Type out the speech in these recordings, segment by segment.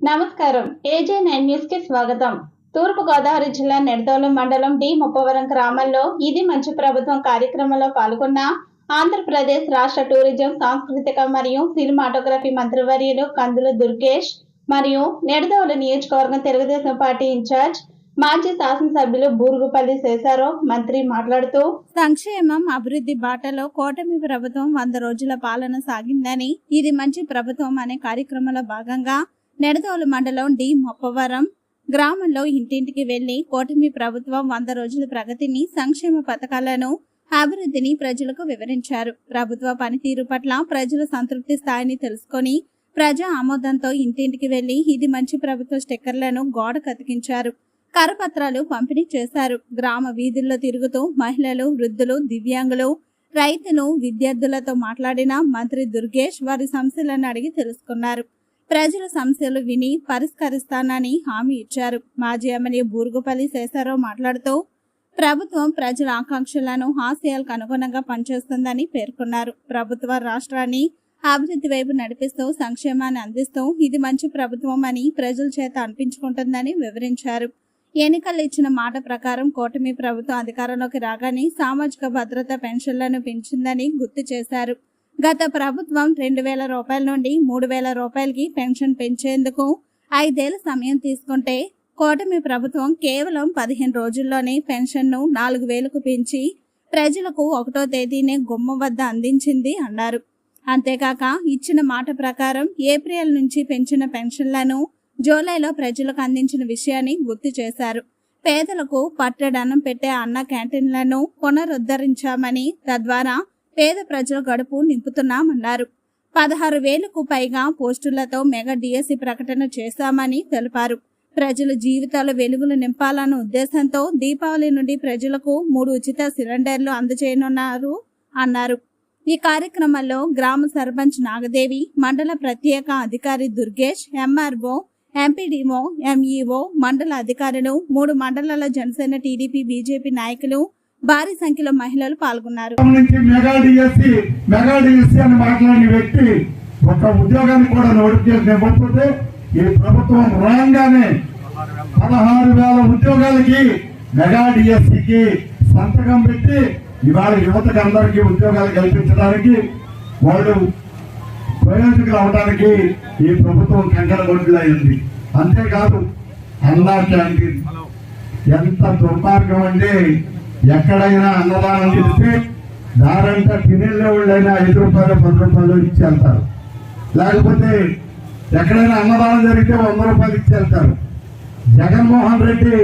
నమస్కారం. ఏజే నైన్ న్యూస్కి స్వాగతం. తూర్పు గోదావరి జిల్లా నెడతోలు మండలం డి ముప్పవరం గ్రామంలో ఇది మంచి ప్రభుత్వం కార్యక్రమంలో పాల్గొన్న ఆంధ్రప్రదేశ్ రాష్ట్ర టూరిజం సాంస్కృతిక మరియు సినిమాటోగ్రఫీ మంత్రివర్యులు కందుల దుర్గేష్ మరియు నెడదోలు నియోజకవర్గం తెలుగుదేశం పార్టీ ఇన్ఛార్జ్ మాజీ శాసనసభ్యులు బూరుగుపల్లి శేషారావు మంత్రి మాట్లాడుతూ సంక్షేమం అభివృద్ధి బాటలో కూటమి ప్రభుత్వం వంద రోజుల పాలన సాగిందని ఇది మంచి ప్రభుత్వం అనే కార్యక్రమంలో భాగంగా నెడదోలు మండలం డి మొప్పవరం గ్రామంలో ఇంటింటికి వెళ్ళి కూటమి ప్రభుత్వం వంద రోజుల ప్రగతిని సంక్షేమ పథకాలను అభివృద్ధిని ప్రజలకు వివరించారు. ప్రభుత్వ పనితీరు పట్ల ప్రజల సంతృప్తి స్థాయిని తెలుసుకొని ప్రజా ఆమోదంతో ఇంటింటికి వెళ్ళి ఇది మంచి ప్రభుత్వ స్టిక్కర్లను గోడ కతికించారు. కరపత్రాలు పంపిణీ చేశారు. గ్రామ వీధుల్లో తిరుగుతూ మహిళలు వృద్ధులు దివ్యాంగులు రైతులు విద్యార్థులతో మాట్లాడిన మంత్రి దుర్గేష్ వారి సమస్యలను అడిగి తెలుసుకున్నారు. ప్రజల సమస్యలు విని పరిష్కరిస్తానని హామీ ఇచ్చారు. మాజీ ఎమ్మెల్యే బూరుగుపల్లి శేషారావు మాట్లాడుతూ ప్రభుత్వం ప్రజల ఆకాంక్షలను హాస్యాలకు అనుగుణంగా పనిచేస్తుందని పేర్కొన్నారు. ప్రభుత్వ రాష్ట్రాన్ని అభివృద్ధి వైపు నడిపిస్తూ సంక్షేమాన్ని అందిస్తూ ఇది మంచి ప్రభుత్వం అని ప్రజల చేత అనిపించుకుంటుందని వివరించారు. ఎన్నికలు ఇచ్చిన మాట ప్రకారం కూటమి ప్రభుత్వం అధికారంలోకి రాగానే సామాజిక భద్రత పెన్షన్లను పెంచిందని గుర్తు చేశారు. గత ప్రభుత్వం రెండు వేల రూపాయల నుండి మూడు వేల రూపాయలకి పెన్షన్ పెంచేందుకు ఐదేళ్ళ సమయం తీసుకుంటే కూటమి ప్రభుత్వం కేవలం పదిహేను రోజుల్లోనే పెన్షన్ను నాలుగు వేలకు పెంచి ప్రజలకు ఒకటో తేదీనే గుమ్మం వద్ద అందించింది అన్నారు. అంతేకాక ఇచ్చిన మాట ప్రకారం ఏప్రిల్ నుంచి పెంచిన పెన్షన్లను జూలైలో ప్రజలకు అందించిన విషయాన్ని గుర్తు చేశారు. పేదలకు పట్టడన్నం పెట్టే అన్న క్యాంటీన్లను పునరుద్ధరించామని తద్వారా పేద ప్రజల గడుపు నింపుతున్నామన్నారు. పదహారు వేలకు పైగా పోస్టులతో మెగా డిఎస్సి ప్రకటన చేశామని తెలిపారు. ప్రజల జీవితాల వెలుగులు నింపాలన్న ఉద్దేశంతో దీపావళి నుండి ప్రజలకు మూడు ఉచిత సిలిండర్లు అందజేయనున్నారు అన్నారు. ఈ కార్యక్రమంలో గ్రామ సర్పంచ్ నాగదేవి మండల ప్రత్యేక అధికారి దుర్గేష్ ఎంఆర్ఓ ఎంపీడీఓ ఎంఈఓ మండల అధికారులు మూడు మండలాల జనసేన టీడీపీ బీజేపీ నాయకులు భారీ సంఖ్యలో మహిళలు పాల్గొన్నారు. నుంచి మెగా మెగా వ్యక్తి ఒక ఉద్యోగాన్ని కూడా నోటిఫికేషన్ ఇవ్వకపోతే ఈ ప్రభుత్వం రాగానే పదహారు వేల ఉద్యోగాలకి మెగా డిఎస్సికి సంతకం పెట్టి ఇవాళ యువతకు అందరికీ ఉద్యోగాలు కల్పించడానికి వాళ్ళు ప్రయోజకులు అవడానికి ఈ ప్రభుత్వం కంకర గొడ్డులైంది అంతేకాదు అన్నా క్యాంటీన్. ఎంత దుర్మార్గం అంటే ఎక్కడైనా అన్నదానం చేస్తే దారంతా తినేళ్ళే వాళ్ళైనా ఐదు రూపాయలు పది రూపాయలు ఇచ్చి వెళ్తారు. లేకపోతే ఎక్కడైనా అన్నదానం జరిగితే వంద రూపాయలు ఇచ్చి వెళ్తారు. జగన్మోహన్ రెడ్డి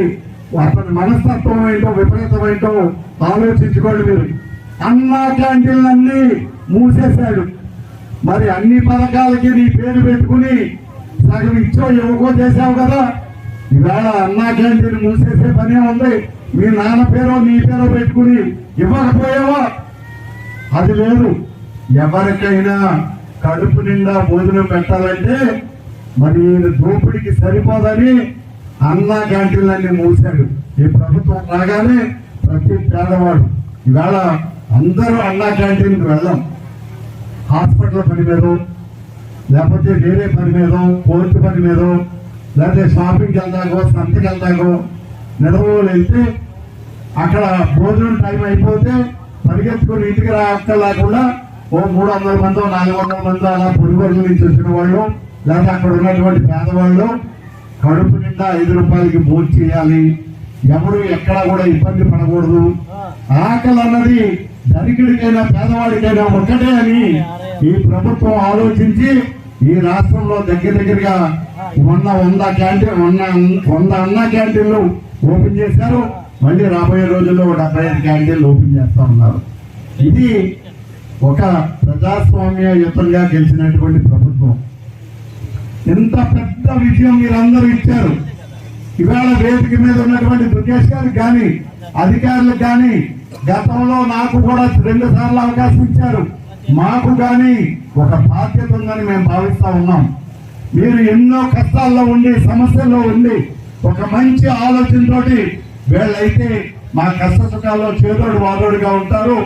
అతని మనస్తత్వం ఏంటో విపరీతం ఏంటో ఆలోచించుకోండి మీరు. అన్నా క్యాంటీన్లన్నీ మూసేశాడు. మరి అన్ని పథకాలకి నీ పేరు పెట్టుకుని సగం ఇచ్చో ఎవకో చేశావు కదా. ఈవేళ అన్నా క్యాంటీన్ మూసేసే పనే ఉంది. మీ నాన్న పేరో నీ పేరో పెట్టుకుని ఇవ్వకపోయావా? అది లేదు. ఎవరికైనా కడుపు నిండా భోజనం పెట్టాలంటే మరి దోపిడికి సరిపోదని అన్నా క్యాంటీన్లన్నీ మూసాడు ఈ ప్రభుత్వం రాగానే ప్రతి పేదవాడు ఇవాళ అందరూ అన్నా క్యాంటీన్కి వెళ్ళాం. హాస్పిటల్ పని మీద లేకపోతే వేరే పని మీద కోర్టు పని మీద లేకపోతే షాపింగ్కి వెళ్దాకో సంతకి వెళ్దాకో నిలవలు వెళ్తే అక్కడ భోజనం టైం అయిపోతే పరిగెత్తుకుని ఇంటికి రాక్కర్లేకుండా ఓ మూడు వందల మందో నాలుగు వందల మందో అలా పొరుగుల నుంచి వచ్చిన వాళ్ళు లేకపోతే అక్కడ ఉన్నటువంటి పేదవాళ్ళు కడుపు నిండా ఐదు రూపాయలకి భోజనం చేయాలి. ఎవరు ఎక్కడా కూడా ఇబ్బంది పడకూడదు. ఆకలి అన్నది ధనికుడికైనా పేదవాడికైనా ఒక్కటే అని ఈ ప్రభుత్వం ఆలోచించి ఈ రాష్ట్రంలో దగ్గర దగ్గరగా వంద వంద క్యాంటీన్ వంద వంద అన్న క్యాంటీన్లు ఓపెన్ చేశారు. మళ్ళీ రాబోయే రోజుల్లో డెబ్బై ఐదు క్యాంటీన్లు ఓపెన్ చేస్తా ఉన్నారు. ఇది ఒక ప్రజాస్వామ్యయుతంగా గెలిచినటువంటి ప్రభుత్వం. ఎంత పెద్ద విజయం మీరందరూ ఇచ్చారు. ఇవాళ వేదిక మీద ఉన్నటువంటి దుర్గేష్ గారికి కానీ అధికారులకు కానీ గతంలో నాకు కూడా రెండు సార్లు అవకాశం ఇచ్చారు. మాకు కానీ ఒక బాధ్యత ఉందని మేము భావిస్తా ఉన్నాం. మీరు ఎన్నో కష్టాల్లో ఉండి సమస్యల్లో ఉండి ఒక మంచి ఆలోచనతోటి వీళ్ళైతే మా కష్ట సుఖాల్లో చేదోడు వాదోడుగా ఉంటారు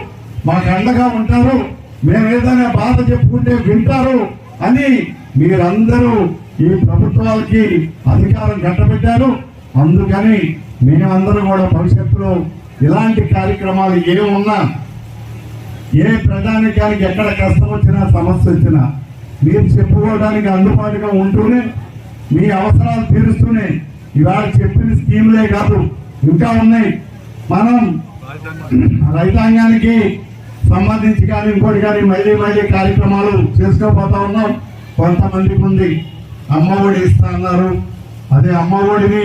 మాకు అండగా ఉంటారు మేము ఏదైనా బాధ చెప్పుకుంటే వింటారు అని మీరందరూ ఈ ప్రభుత్వాలకి అధికారం కట్టబెట్టారు. అందుకని మేమందరం కూడా భవిష్యత్తులో ఇలాంటి కార్యక్రమాలు ఏమున్నా ఏ ప్రధానికానికి ఎక్కడ కష్టం వచ్చినా సమస్య వచ్చినా మీరు చెప్పుకోవడానికి అందుబాటుగా ఉంటూనే మీ అవసరాలు తీరుస్తూనే ఇవాళ చెప్పిన స్కీములే కాదు ఇంకా ఉన్నాయి. మనం రైతాంగానికి సంబంధించి కానీ ఇంకోటి కానీ మళ్ళీ మళ్ళీ కార్యక్రమాలు చేసుకోపోతా ఉన్నాం. కొంతమందికి ఉంది అమ్మఒడి ఇస్తా అన్నారు. అదే అమ్మఒడిని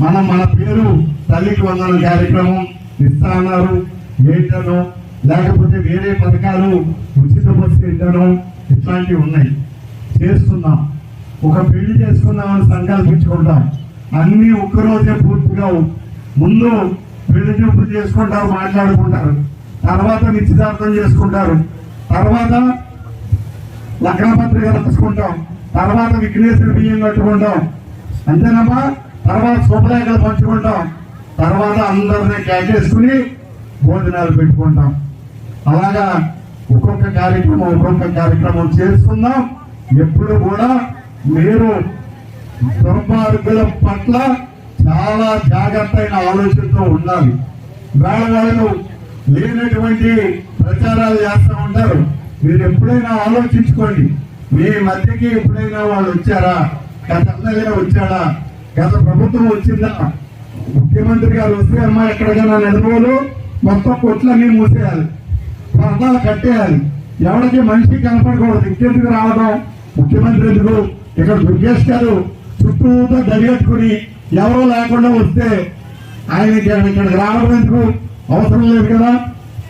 మనం మన పేరు తల్లికి వందన కార్యక్రమం ఇస్తా అన్నారు. ఏంటనో లేకపోతే వేరే పథకాలు ఉచిత బస్సు ఏంటనో ఇట్లాంటివి ఉన్నాయి. చేస్తున్నాం. ఒక పెళ్ళి చేసుకున్నామని సంకల్పించుకుంటాం అన్నీ ఒక్కరోజే పూర్తిగా ముందు పెళ్ళి చూపులు చేసుకుంటారు మాట్లాడుకుంటారు. తర్వాత నిశ్చితార్థం చేసుకుంటారు. తర్వాత లగ్నపత్రిక రాసుకుంటాం. తర్వాత విఘ్నేశ్వర బియ్యం కట్టుకుంటాం. అంతేనమ్మా? తర్వాత శుభలేఖలు పంచుకుంటాం. తర్వాత అందరినీ కేకేసుకుని భోజనాలు పెట్టుకుంటాం. అలాగా ఒక్కొక్క కార్యక్రమం ఒక్కొక్క కార్యక్రమం చేస్తున్నాం. ఎప్పుడు కూడా మీరు దుర్మార్గుల పట్ల చాలా జాగ్రత్త అయిన ఆలోచనతో ఉండాలి. వేళ వాళ్ళు లేనటువంటి ప్రచారాలు చేస్తూ ఉంటారు. మీరు ఎప్పుడైనా ఆలోచించుకోండి. మీ మధ్యకి ఎప్పుడైనా వాళ్ళు వచ్చారా? గత ఎమ్మెల్యే వచ్చాడా? గత ప్రభుత్వం వచ్చిందా? ముఖ్యమంత్రి గారు వస్తే అమ్మ ఎక్కడికైనా నడుపులు మొత్తం కొట్లన్నీ మూసేయాలి. ప్రాణాలు కట్టేయాలి. ఎవరికి మనిషి కనపడకూడదు. ఇంకెందుకు రావడం? ముఖ్యమంత్రి ఎందుకు? ఇక్కడ దుర్గేష్ గారు చుట్టూతో దరిగట్టుకుని ఎవరో లేకుండా వస్తే ఆయన ఇక్కడికి రావడం ఎందుకు? అవసరం లేదు కదా?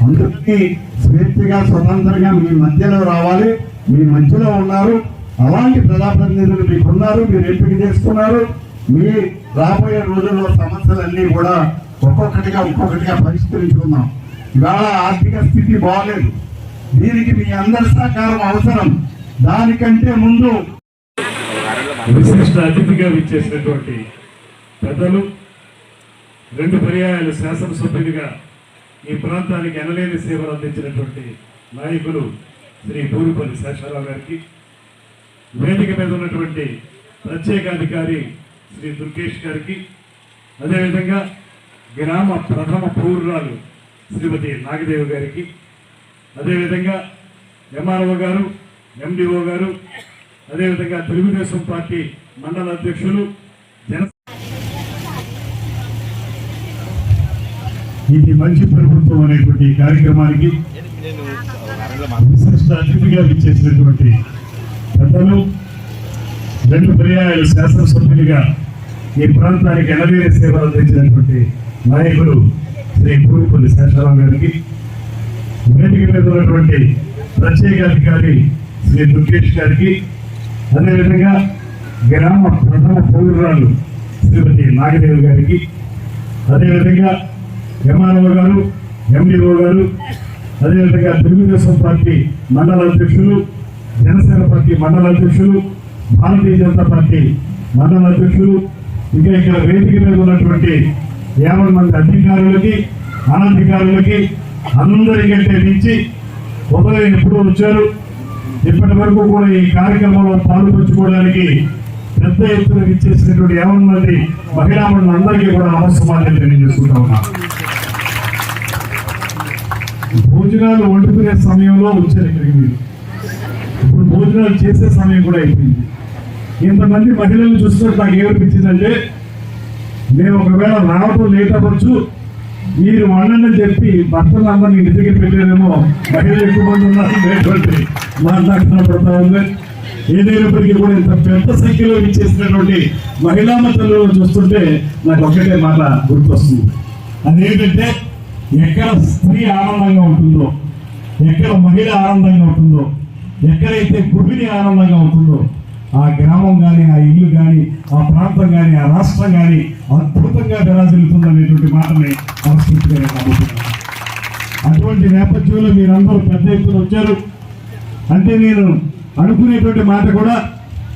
అందరికీ స్వేచ్ఛగా స్వతంత్రంగా మీ మధ్యలో రావాలి. మీ మధ్యలో ఉన్నారు. అలాంటి ప్రజాప్రతినిధులు మీకు ఉన్నారు మీరు ఎంపిక చేసుకున్నారు. మీ రాబోయే రోజుల్లో సమస్యలన్నీ కూడా ఒక్కొక్కటిగా ఒక్కొక్కటిగా పరిష్కరించుకుందాం. ఇవాళ ఆర్థిక స్థితి బాగలేదు దీనికి మీ అందరి సహకారం అవసరం. దానికంటే ముందు విశిష్ట అతిథిగా విచ్చేసినటువంటి పెద్దలు రెండు పర్యాయాలు శాసనసభ్యులుగా ఈ ప్రాంతానికి ఎనలేని సేవలు అందించినటువంటి నాయకులు శ్రీ పూరిపల్లి శేషారావు గారికి వేదిక మీద ఉన్నటువంటి ప్రత్యేక అధికారి శ్రీ దుర్గేష్ గారికి అదేవిధంగా గ్రామ ప్రథమ పౌరురాలు శ్రీమతి నాగదేవి గారికి. అదేవిధంగా ఎంఆర్ఓ గారు ఎండిఓ గారు అదేవిధంగా తెలుగుదేశం పార్టీ మండల అధ్యక్షులు జన ఇది మంచి ప్రభుత్వం అనేటువంటి కార్యక్రమానికి విశిష్ట అతిథిగా ఇచ్చేసినటువంటి పెద్దలు రెండు పర్యాయాలు శాసనసభ్యులుగా ఈ ప్రాంతానికి ఎనలేని సేవలు అందించినటువంటి నాయకులు శ్రీ పూరిపల్లి శేషరావు గారికి వేదిక మీద ఉన్నటువంటి ప్రత్యేక అధికారి శ్రీ దుర్గేష్ గారికి అదేవిధంగా గ్రామ ప్రథమ పౌరురాలు శ్రీమతి నాగదేవి గారికి అదేవిధంగా ఎంఆర్ఓ గారు ఎండిఓ గారు అదేవిధంగా తెలుగుదేశం పార్టీ మండల అధ్యక్షులు జనసేన పార్టీ మండల అధ్యక్షులు భారతీయ జనతా పార్టీ మండల అధ్యక్షులు ఇంకా ఇక్కడ వేదిక మీద ఉన్నటువంటి యాభై మంది అధికారులకి అనధికారులకి అందరికంటే మించి ఉదయం ఎప్పుడూ వచ్చారు. ఇప్పటి వరకు కూడా ఈ కార్యక్రమంలో పాల్పంచుకోవడానికి పెద్ద ఎత్తున ఇచ్చేసినటువంటి యాభై మంది మహిళా అందరికీ కూడా నమస్కారాలు తెలియజేసుకుంటా ఉన్నాను. భోజనాలు వండుకునే సమయంలో వచ్చారు ఇక్కడికి మీరు. ఇప్పుడు భోజనాలు చేసే సమయం కూడా అయిపోయింది. ఇంతమంది మహిళలు చూస్తే నాకు ఏమనిపించిందంటే మేము ఒకవేళ రావడం లేట్ అవ్వచ్చు మీరు వండని చెప్పి భర్తలు అందరినీ ఇంటి దగ్గర పెట్టారేమో మహిళలు ఎక్కువ మంది ఉన్నారు మాట్లాడుతున్న మాట్లాడుతున్నప్పుడు ఉంది. ఏదైనప్పటికీ కూడా ఇంత పెద్ద సంఖ్యలో ఇచ్చేసినటువంటి మహిళా మతంలో చూస్తుంటే నాకు ఒకటే మాట గుర్తొస్తుంది. అదేంటంటే ఎక్కడ స్త్రీ ఆనందంగా ఉంటుందో ఎక్కడ మహిళ ఆనందంగా ఉంటుందో ఎక్కడైతే గృహిణి ఆనందంగా ఉంటుందో ఆ గ్రామం కానీ ఆ ఇల్లు కానీ ఆ ప్రాంతం కానీ ఆ రాష్ట్రం కానీ అద్భుతంగా విరాజిల్లుతుందనేటువంటి మాటని మనస్ఫూర్తిగా నమ్ముతున్నాను. అటువంటి నేపథ్యంలో మీరందరూ పెద్ద ఎత్తున వచ్చారు. అంటే నేను అనుకునేటువంటి మాట కూడా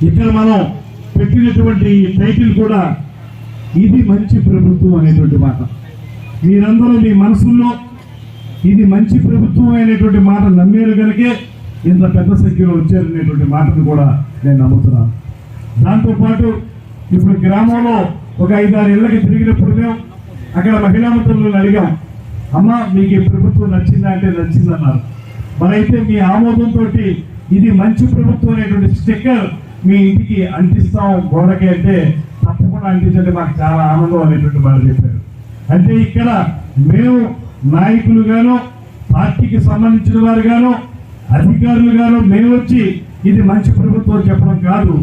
ఇక్కడ మనం పెట్టినటువంటి టైటిల్ కూడా ఇది మంచి ప్రభుత్వం అనేటువంటి మాట. మీరందరూ మీ మనసుల్లో ఇది మంచి ప్రభుత్వం అనేటువంటి మాట నమ్మేరు కనుకే ఇంత పెద్ద సంఖ్యలో వచ్చారనేటువంటి మాటను కూడా నేను నమ్ముతున్నాను దాంతోపాటు ఇప్పుడు గ్రామంలో ఒక ఐదారు ఇళ్ళకి తిరిగినప్పుడు మేము అక్కడ మహిళా మిత్రులను అడిగాం. అమ్మ మీకు ఈ ప్రభుత్వం నచ్చిందా అంటే నచ్చిందన్నారు. మరైతే మీ ఆమోదంతో ఇది మంచి ప్రభుత్వం అనేటువంటి స్టిక్కర్ మీ ఇంటికి అంటిస్తాం గోడకి అంటే తప్పకుండా అంటించంటే మాకు చాలా ఆనందం అనేటువంటి వాళ్ళు చెప్పారు. అంటే ఇక్కడ మేము నాయకులుగాను పార్టీకి సంబంధించిన వారుగాను అధికారులుగాను మేము వచ్చి ఇది మంచి ప్రభుత్వం చెప్పడం కాదు.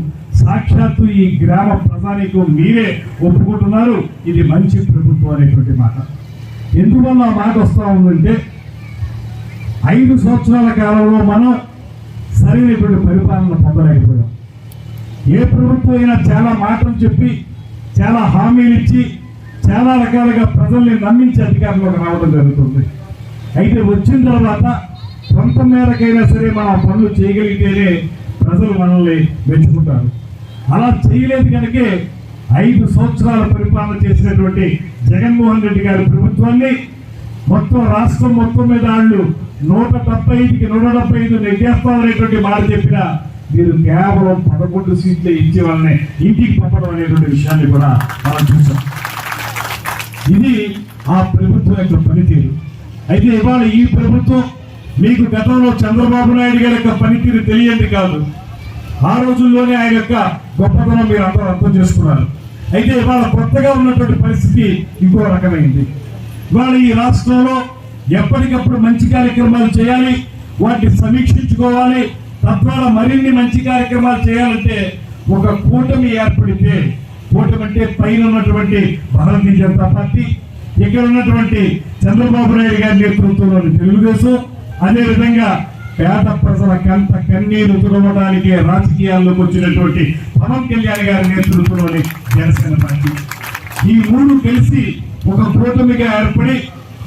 సాక్షాత్తు ఈ గ్రామ ప్రజానికి మీరే ఒప్పుకుంటున్నారు. ఇది మంచి ప్రభుత్వం అనేటువంటి మాట. ఎందువల్ల ఆ మాట వస్తూ ఉందంటే ఐదు సంవత్సరాల కాలంలో మనం సరైనటువంటి పరిపాలన పొందలేకపోయాం. ఏ ప్రభుత్వం అయినా చాలా మాటలు చెప్పి చాలా హామీలు ఇచ్చి చాలా రకాలుగా ప్రజల్ని నమ్మించి అధికారంలోకి రావడం జరుగుతుంది. అయితే వచ్చిన తర్వాత కొంత మేరకైనా సరే మనం పనులు చేయగలిగితేనే ప్రజలు మనల్ని మెచ్చుకుంటారు. అలా చేయలేదు కనుకే ఐదు సంవత్సరాల పరిపాలన చేసినటువంటి జగన్మోహన్ రెడ్డి గారి ప్రభుత్వాన్ని మొత్తం రాష్ట్రం మొత్తం మీద వాళ్ళు నూట డెబ్బై ఐదుకి నూట డెబ్బై ఐదు నెగ్గేస్తామనేటువంటి మాట చెప్పిన మీరు కేవలం పదకొండు సీట్లు ఇచ్చే వాళ్ళని ఇంటికి పంపడం అనేటువంటి విషయాన్ని కూడా మనం చూసాం ఇది ఆ ప్రభుత్వం యొక్క పనితీరు. అయితే ఇవాళ ఈ ప్రభుత్వం మీకు గతంలో చంద్రబాబు నాయుడు గారి యొక్క పనితీరు తెలియంది కాదు. ఆ రోజుల్లోనే ఆయన యొక్క గొప్పతనం మీరు అందరూ అర్థం చేసుకున్నారు. అయితే ఇవాళ కొత్తగా ఉన్నటువంటి పరిస్థితి ఇంకో రకమైంది. ఇవాళ ఈ రాష్ట్రంలో ఎప్పటికప్పుడు మంచి కార్యక్రమాలు చేయాలి వాటిని సమీక్షించుకోవాలి తద్వారా మరిన్ని మంచి కార్యక్రమాలు చేయాలంటే ఒక కూటమి ఏర్పడితే కూటమి అంటే పైన ఉన్నటువంటి భారతీయ జనతా పార్టీ ఇక్కడ ఉన్నటువంటి చంద్రబాబు నాయుడు గారి నేతృత్వంలోని తెలుగుదేశం అదే విధంగా పేద ప్రజల కంత కన్నీరు తుడవడానికి రాజకీయాల్లోకి వచ్చినటువంటి పవన్ కళ్యాణ్ గారి నేతృత్వంలోని జనసేన పార్టీ. ఈ మూడు కలిసి ఒక కూటమిగా ఏర్పడి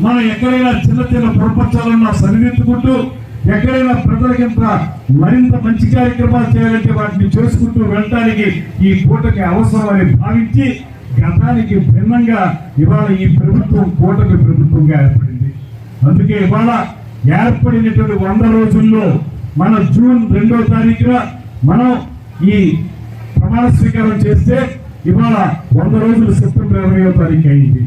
మనం ఎక్కడైనా చిన్న చిన్న పొరపచ్చాలన్నా సరిదిద్దుకుంటూ ఎక్కడైనా ప్రజలకింత మరింత మంచి కార్యక్రమాలు చేయాలంటే వాటిని చేసుకుంటూ వెళ్ళడానికి ఈ కూటమి అవసరమని భావించి గతానికి భిన్నంగా ఇవాళ ఈ ప్రభుత్వం కూటమి ప్రభుత్వంగా ఏర్పడింది. అందుకే ఇవాళ ఏర్పడినటువంటి వంద రోజుల్లో మన జూన్ రెండో తారీఖున మనం ఈ ప్రమాణ స్వీకారం చేస్తే ఇవాళ వంద రోజులు సెప్టెంబర్ ఇరవయో తారీఖు అయింది.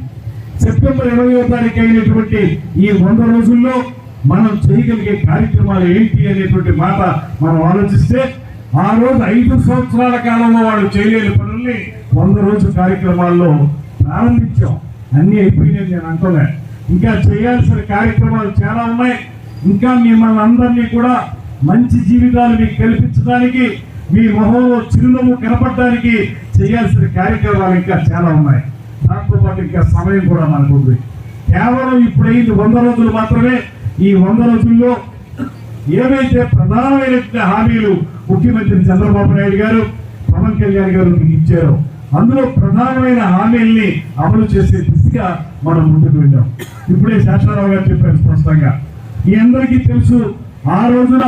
సెప్టెంబర్ ఇరవయో తారీఖు అయినటువంటి ఈ వంద రోజుల్లో మనం చేయగలిగే కార్యక్రమాలు ఏంటి అనేటువంటి మాట మనం ఆలోచిస్తే ఆ రోజు ఐదు సంవత్సరాల కాలంలో వాళ్ళు చేయలేని పనుల్ని వంద రోజు కార్యక్రమాల్లో ప్రారంభించాం. అన్ని అయిపోయినాయి నేను అనుకోలేదు ఇంకా చేయాల్సిన కార్యక్రమాలు చాలా ఉన్నాయి. ఇంకా మిమ్మల్ని అందరినీ కూడా మంచి జీవితాలు మీకు కల్పించడానికి మీ మొహంలో చిరునవ్వు కనపడడానికి చేయాల్సిన కార్యక్రమాలు ఇంకా చాలా ఉన్నాయి. దాంతో పాటు ఇంకా సమయం కూడా మనకు ఉంది. కేవలం ఇప్పుడు వంద రోజులు మాత్రమే. ఈ వంద రోజుల్లో ఏవైతే ప్రధానమైన హామీలు ముఖ్యమంత్రి చంద్రబాబు నాయుడు గారు పవన్ కళ్యాణ్ గారు మీకు ఇచ్చారో అందులో ప్రధానమైన హామీల్ని అమలు చేసే దిశగా మనం ముందుకు వెళ్ళాం. ఇప్పుడే శాసనరావు గారు చెప్పారు స్పష్టంగా. ఈ అందరికీ తెలుసు ఆ రోజున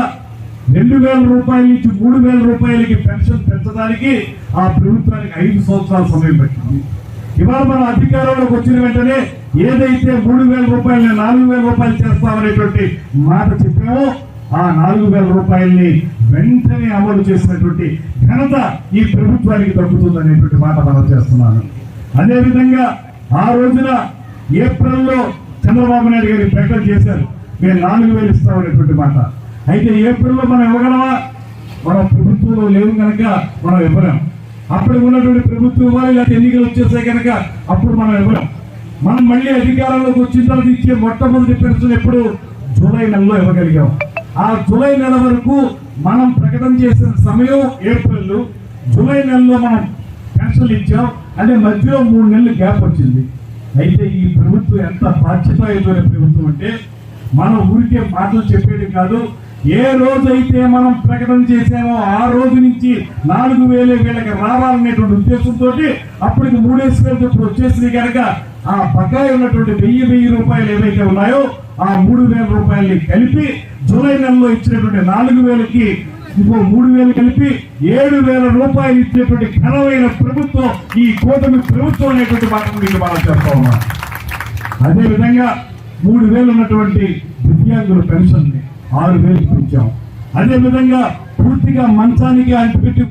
రెండు వేల రూపాయల నుంచి మూడు వేల రూపాయలకి పెన్షన్ పెంచడానికి ఆ ప్రభుత్వానికి ఐదు సంవత్సరాల సమయం పెట్టింది. ఇవాళ మనం అధికారంలోకి వచ్చిన వెంటనే ఏదైతే మూడు వేల రూపాయలని నాలుగు వేల రూపాయలు చేస్తామనేటువంటి మాట చెప్పామో ఆ నాలుగు వేల రూపాయల్ని వెంటనే అమలు చేసినటువంటి ఘనత ఈ ప్రభుత్వానికి దక్కుతుంది మాట మనం చేస్తున్నాను. అదేవిధంగా ఆ రోజున ఏప్రిల్లో చంద్రబాబు నాయుడు గారి ప్రకటన చేశారు. మేము నాలుగు వేలు ఇస్తామనేటువంటి మాట. అయితే ఏప్రిల్లో మనం ఇవ్వగలమా? మనం ప్రభుత్వంలో లేవు కనుక మనం ఇవ్వలేం. అప్పుడు ఉన్నటువంటి ప్రభుత్వం ఇవ్వాలి లేకపోతే ఎన్నికలు వచ్చేసాయి కనుక అప్పుడు మనం ఇవ్వలేం. మనం మళ్ళీ అధికారంలోకి వచ్చిన తర్వాత ఇచ్చే మొట్టమొదటి పెన్షన్ ఎప్పుడు జూలై నెలలో ఇవ్వగలిగాం. ఆ జూలై నెల వరకు మనం ప్రకటన చేసిన సమయం ఏప్రిల్ జూలై నెలలో మనం పెన్షన్లు ఇచ్చాం. అంటే మధ్యలో మూడు నెలలు గ్యాప్ వచ్చింది. అయితే ఈ ప్రభుత్వం ఎంత బాధ్యతాయుతమైన ప్రభుత్వం అంటే మనం ఊరికే మాటలు చెప్పేది కాదు ఏ రోజైతే మనం ప్రకటన చేసామో ఆ రోజు నుంచి నాలుగు వేలే వీళ్ళకి రావాలనేటువంటి ఉద్దేశంతో అప్పటికి మూడేసి వేలు చొప్పున వచ్చేసింది కనుక ఆ బకాయి ఉన్నటువంటి వెయ్యి వెయ్యి రూపాయలు ఏవైతే ఉన్నాయో ఆ మూడు వేల రూపాయలని కలిపి జూలై నెలలో ఇచ్చినటువంటి నాలుగు వేలకి ఇంకో మూడు వేలు కలిపి ఏడు వేల రూపాయలు ఇచ్చేటువంటి ఘనమైన ప్రభుత్వం ఈ కూటమి ప్రభుత్వం అనేటువంటి మాట మీకు మనం చెప్తా ఉన్నాం. అదే విధంగా మూడు వేలు ఉన్నటువంటి దివ్యాంగుల పెన్షన్ని ఆరు వేలు పెంచాం అదే విధంగా పూర్తిగా మంచానికి అంటిపెట్టి